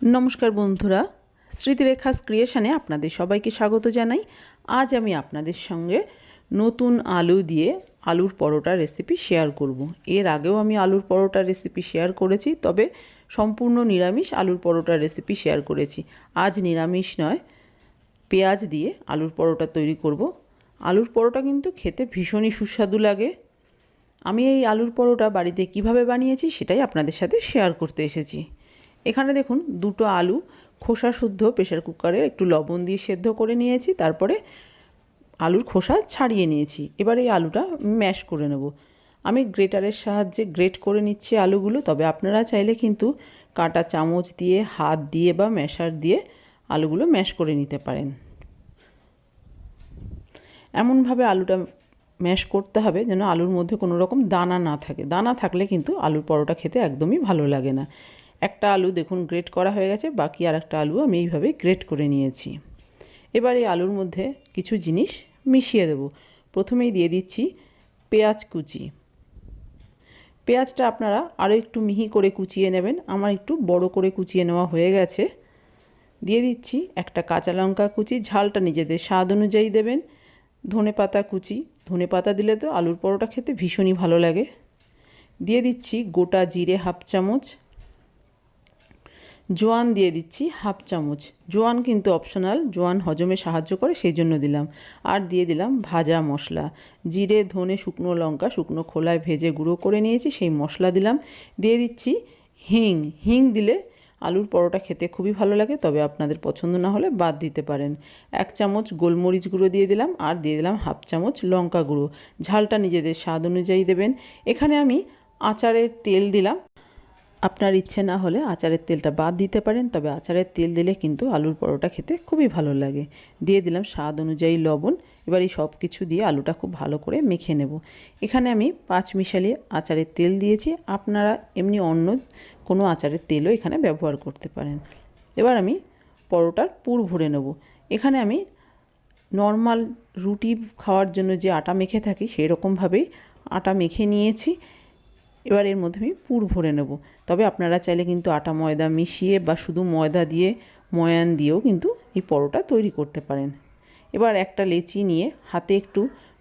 নমস্কার বন্ধুরা, স্মৃতিরেখাস ক্রিয়েশনে আপনাদের সবাইকে স্বাগত জানাই আজ আমি আপনাদের সঙ্গে নতুন আলু দিয়ে আলুর পরোটা রেসিপি শেয়ার করব। এর আগেও আমি আলুর পরোটা রেসিপি শেয়ার করেছি, তবে সম্পূর্ণ নিরামিষ আলুর পরোটা রেসিপি শেয়ার করেছি আজ নিরামিষ নয়, পেঁয়াজ দিয়ে আলুর পরোটা তৈরি করব। আলুর পরোটা কিন্তু খেতে ভীষণই সুস্বাদু লাগে আমি এই আলুর পরোটা বাড়িতে কীভাবে বানিয়েছি সেটাই আপনাদের সাথে শেয়ার করতে এসেছি এখানে দেখুন দুটো আলু, খোসা শুদ্ধ প্রেশার কুকারে একটু লবণ দিয়ে সেদ্ধ করে নিয়েছি, তারপরে আলুর খোসা ছাড়িয়ে নিয়েছি। এবার এই আলুটা ম্যাশ করে নেব। আমি গ্রেটারের সাহায্যে গ্রেট করে নিচ্ছি আলুগুলো, তবে আপনারা চাইলে কিন্তু কাঁটা চামচ দিয়ে, হাত দিয়ে বা ম্যাশার দিয়ে আলুগুলো ম্যাশ করে নিতে পারেন। এমনভাবে আলুটা ম্যাশ করতে হবে যেন আলুর মধ্যে কোনো রকম দানা না থাকে। দানা থাকলে কিন্তু আলুর পরোটা খেতে একদমই ভালো লাগে না। একটা আলু দেখুন গ্রেট করা হয়ে গেছে, বাকি আর একটা আলু আমি এইভাবে গ্রেট করে নিয়েছি। এবার এই আলুর মধ্যে কিছু জিনিস মিশিয়ে দেব। প্রথমেই দিয়ে দিচ্ছি পেঁয়াজ কুচি। পেঁয়াজটা আপনারা আরও একটু মিহি করে কুচিয়ে নেবেন, আমার একটু বড় করে কুচিয়ে নেওয়া হয়ে গেছে। দিয়ে দিচ্ছি একটা কাঁচা লঙ্কা কুচি, ঝালটা নিজেদের স্বাদ অনুযায়ী দেবেন। ধনে পাতা কুচি, ধনে পাতা দিলে তো আলুর পরোটা খেতে ভীষণই ভালো লাগে। দিয়ে দিচ্ছি গোটা জিরে হাফ চামচ জোয়ান দিয়ে দিচ্ছি হাফ চামচ। জোয়ান কিন্তু অপশনাল জোয়ান হজমে সাহায্য করে, সেই জন্য দিলাম। আর দিয়ে দিলাম ভাজা মশলা। জিরে, ধনে, শুকনো লঙ্কা, শুকনো খোলায় ভেজে গুঁড়ো করে নিয়েছি, সেই মশলা দিলাম। দিয়ে দিচ্ছি হিং। হিং দিলে আলুর পরোটা খেতে খুবই ভালো লাগে, তবে আপনাদের পছন্দ না হলে বাদ দিতে পারেন। এক চামচ গোলমরিচ গুঁড়ো দিয়ে দিলাম, আর দিয়ে দিলাম হাফ চামচ লঙ্কা গুঁড়ো। ঝালটা নিজেদের স্বাদ অনুযায়ী দেবেন। এখানে আমি আচারের তেল দিলাম। আপনার ইচ্ছে না হলে আচারের তেলটা বাদ দিতে পারেন, তবে আচারের তেল দিলে কিন্তু আলুর পরোটা খেতে খুবই ভালো লাগে। দিয়ে দিলাম স্বাদ অনুযায়ী লবণ। এবার এই সব কিছু দিয়ে আলুটা খুব ভালো করে মেখে নেব। এখানে আমি পাঁচ মিশালি আচারের তেল দিয়েছি। আপনারা এমনি অন্য কোনো আচারের তেলও এখানে ব্যবহার করতে পারেন। এবার আমি পরোটার পুর ভরে নেব। এখানে আমি নর্মাল রুটি খাওয়ার জন্য যে আটা মেখে থাকি সেই রকমভাবেই আটা মেখে নিয়েছি। এবার এর মধ্যে আমি পুর ভরে নেব। তবে আপনারা চাইলে কিন্তু আটা ময়দা মিশিয়ে বা শুধু ময়দা দিয়ে, ময়ান দিয়েও কিন্তু এই পরোটা তৈরি করতে পারেন। এবার একটা লেচি নিয়ে হাতে একটু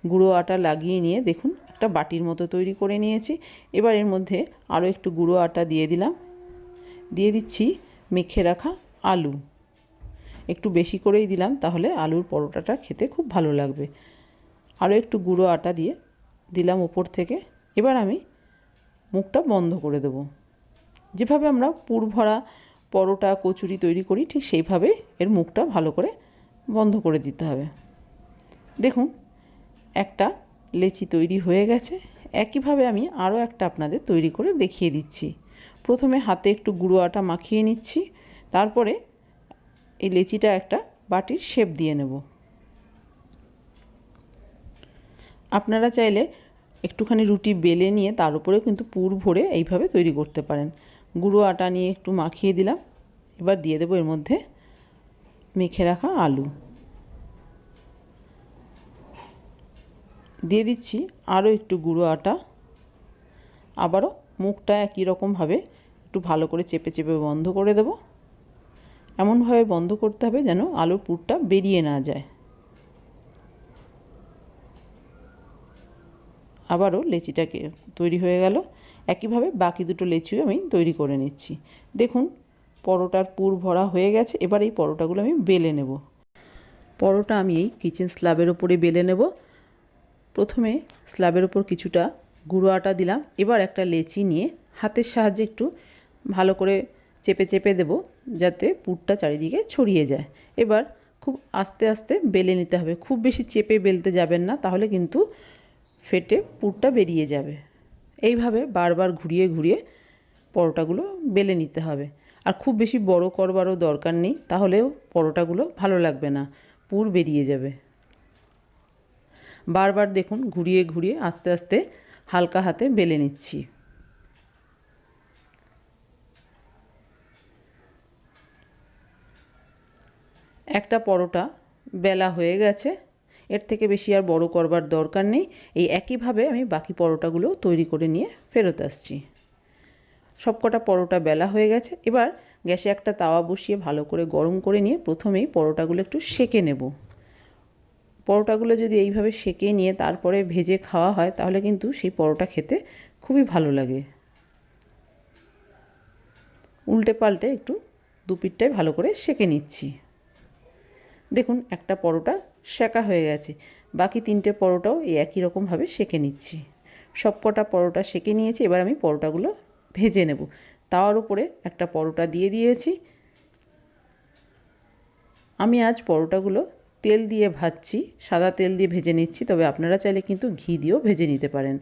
গুঁড়ো আটা লাগিয়ে নিয়ে দেখুন, একটা বাটির মতো তৈরি করে নিয়েছি। এবার এর মধ্যে আরও একটু গুঁড়ো আটা দিয়ে দিলাম। দিয়ে দিচ্ছি মেখে রাখা আলু। একটু বেশি করেই দিলাম, তাহলে আলুর পরোটাটা খেতে খুব ভালো লাগবে। আরও একটু গুঁড়ো আটা দিয়ে দিলাম ওপর থেকে। এবার আমি মুখটা বন্ধ করে দেব। যেভাবে আমরা পুর ভরা পরোটা, কচুরি তৈরি করি, ঠিক সেইভাবে এর মুখটা ভালো করে বন্ধ করে দিতে হবে। দেখুন, একটা লেচি তৈরি হয়ে গেছে। একইভাবে আমি আরও একটা আপনাদের তৈরি করে দেখিয়ে দিচ্ছি। প্রথমে হাতে একটু গুঁড়ো আটা মাখিয়ে নিচ্ছি, তারপরে এই লেচিটা একটা বাটির শেপ দিয়ে নেব। আপনারা চাইলে একটুখানি রুটি বেলে নিয়ে তার উপরে কিন্তু পুর ভরে এইভাবে তৈরি করতে পারেন। গুঁড়ো আটা নিয়ে একটু মাখিয়ে দিলাম। এবার দিয়ে দেবো এর মধ্যে মেখে রাখা আলু। দিয়ে দিচ্ছি আরও একটু গুঁড়ো আটা। আবারও মুখটা একই রকমভাবে একটু ভালো করে চেপে চেপে বন্ধ করে দেব। এমনভাবে বন্ধ করতে হবে যেন আলুর পুরটা বেরিয়ে না যায়। আবারও লেচিটাকে তৈরি হয়ে গেল। একইভাবে বাকি দুটো লেচিও আমি তৈরি করে নিচ্ছি। দেখুন, পরোটার পুর ভরা হয়ে গেছে। এবার এই পরোটাগুলো আমি বেলে নেব। পরোটা আমি এই কিচেন স্ল্যাবের ওপরে বেলে নেব। প্রথমে স্ল্যাবের ওপর কিছুটা গুঁড়ো আটা দিলাম। এবার একটা লেচি নিয়ে হাতের সাহায্যে একটু ভালো করে চেপে চেপে দেব, যাতে পুরটা চারিদিকে ছড়িয়ে যায়। এবার খুব আস্তে আস্তে বেলে নিতে হবে। খুব বেশি চেপে বেলতে যাবেন না, তাহলে কিন্তু ফেটে পুরটা বেরিয়ে যাবে। এইভাবে বারবার ঘুরিয়ে ঘুরিয়ে পরোটাগুলো বেলে নিতে হবে। আর খুব বেশি বড় করবারও দরকার নেই, তাহলেও পরোটাগুলো ভালো লাগবে না, পুর বেরিয়ে যাবে। বারবার দেখুন, ঘুরিয়ে ঘুরিয়ে আস্তে আস্তে হালকা হাতে বেলে নিচ্ছি। একটা পরোটা বেলা হয়ে গেছে এর থেকে বেশি আর বড় করবার দরকার নেই। এই একইভাবে আমি বাকি পরোটাগুলো তৈরি করে নিয়ে ফেরত আসছি। সবকটা পরোটা বেলা হয়ে গেছে। এবার গ্যাসে একটা তাওয়া বসিয়ে ভালো করে গরম করে নিয়ে প্রথমেই পরোটাগুলো একটু সেকে নেব। পরোটাগুলো যদি এইভাবে সেকে নিয়ে তারপরে ভেজে খাওয়া হয়, তাহলে কিন্তু সেই পরোটা খেতে খুবই ভালো লাগে। উল্টে পাল্টে একটু দুপিটটাই ভালো করে সেকে নিচ্ছি। দেখুন, একটা পরোটা সেকা হয়ে গেছে। বাকি তিনটে পরোটাও এই একই রকমভাবে সেকে নিচ্ছি। সব কটা পরোটা সেকে নিয়েছি, এবার আমি পরোটাগুলো ভেজে নেব। তাওয়ার উপরে একটা পরোটা দিয়ে দিয়েছি। আমি আজ পরোটাগুলো তেল দিয়ে ভাজছি, সাদা তেল দিয়ে ভেজে নিচ্ছি, তবে আপনারা চাইলে কিন্তু ঘি দিয়েও ভেজে নিতে পারেন।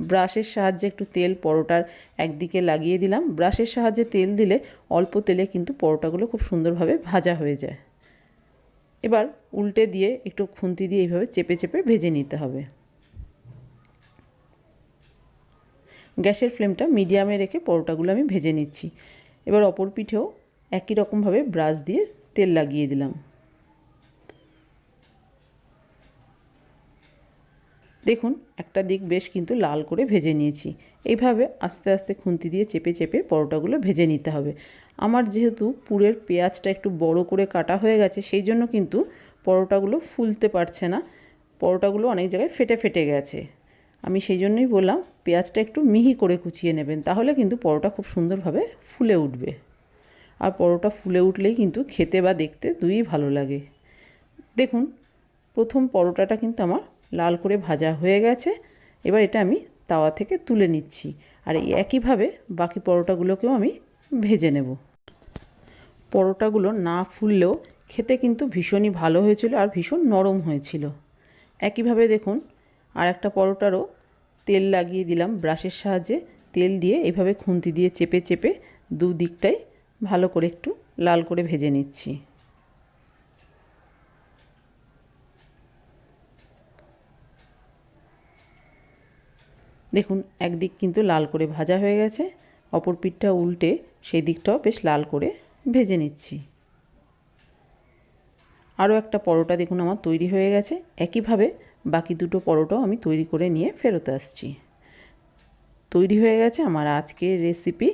ব্রাশের সাহায্যে একটু তেল পরোটার একদিকে লাগিয়ে দিলাম। ব্রাশের সাহায্যে তেল দিলে অল্প তেলে কিন্তু পরোটাগুলো খুব সুন্দরভাবে ভাজা হয়ে যায়। এবার উল্টে দিয়ে একটু খুন্তি দিয়ে এইভাবে চেপে চেপে ভেজে নিতে হবে। গ্যাসের ফ্লেমটা মিডিয়ামে রেখে পরোটাগুলো আমি ভেজে নিচ্ছি। এবার অপর পিঠেও একই রকমভাবে ব্রাশ দিয়ে তেল লাগিয়ে দিলাম। দেখুন, একটা দিক বেশ কিন্তু লাল করে ভেজে নিয়েছি। এইভাবে আস্তে আস্তে খুন্তি দিয়ে চেপে চেপে পরোটাগুলো ভেজে নিতে হবে। আমার যেহেতু পুরের পেঁয়াজটা একটু বড় করে কাটা হয়ে গেছে, সেই জন্য কিন্তু পরোটাগুলো ফুলতে পারছে না। পরোটাগুলো অনেক জায়গায় ফেটে ফেটে গেছে। আমি সেই জন্যই বললাম, পেঁয়াজটা একটু মিহি করে কুচিয়ে নেবেন, তাহলে কিন্তু পরোটা খুব সুন্দরভাবে ফুলে উঠবে। আর পরোটা ফুলে উঠলেই কিন্তু খেতে বা দেখতে দুই ভালো লাগে। দেখুন, প্রথম পরোটাটা কিন্তু আমার লাল করে ভাজা হয়ে গেছে। এবার এটা আমি তাওয়া থেকে তুলে নিচ্ছি। আর এই একইভাবে বাকি পরোটাগুলোকেও আমি ভেজে নেব। পরোটাগুলো না ফুললেও খেতে কিন্তু ভীষণই ভালো হয়েছিল আর ভীষণ নরম হয়েছিল। একইভাবে দেখুন, আর একটা পরোটারও তেল লাগিয়ে দিলাম ব্রাশের সাহায্যে। তেল দিয়ে এভাবে খুন্তি দিয়ে চেপে চেপে দুদিকটাই ভালো করে একটু লাল করে ভেজে নিচ্ছি। দেখুন, একদিক কিন্তু লাল করে ভাজা হয়ে গেছে, অপর পিঠটা উল্টে সেই দিকটাও বেশ লাল করে ভেজে নিচ্ছি। আরও একটা পরোটা দেখুন আমার তৈরি হয়ে গেছে, একইভাবে বাকি দুটো পরোটাও আমি তৈরি করে নিয়ে ফেরত আসছি। তৈরি হয়ে গেছে আমার আজকের রেসিপি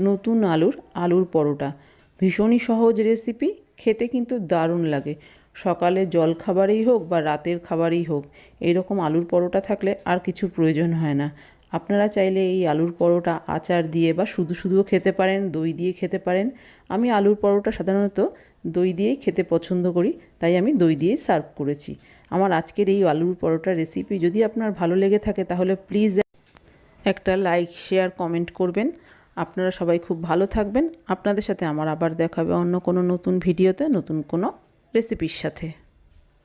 নতুন আলুর আলুর পরোটা। ভীষণই সহজ রেসিপি, খেতে কিন্তু দারুণ লাগে। সকালে জল খাবারেই হোক বা রাতের খাবারেই হোক এইরকম আলুর পরোটা থাকলে আর কিছু প্রয়োজন হয় না। আপনারা চাইলে এই আলুর পরোটা আচার দিয়ে বা শুধু শুধুও খেতে পারেন, দই দিয়ে খেতে পারেন। আমি আলুর পরোটা সাধারণত দই দিয়েই খেতে পছন্দ করি, তাই আমি দই দিয়েই সার্ভ করেছি। আমার আজকের এই আলুর পরোটা রেসিপি যদি আপনার ভালো লেগে থাকে তাহলে প্লিজ একটা লাইক, শেয়ার, কমেন্ট করবেন। আপনারা সবাই খুব ভালো থাকবেন। আপনাদের সাথে আমার আবার দেখাবে অন্য কোনো নতুন ভিডিওতে, নতুন কোনো রেসিপির সাথে।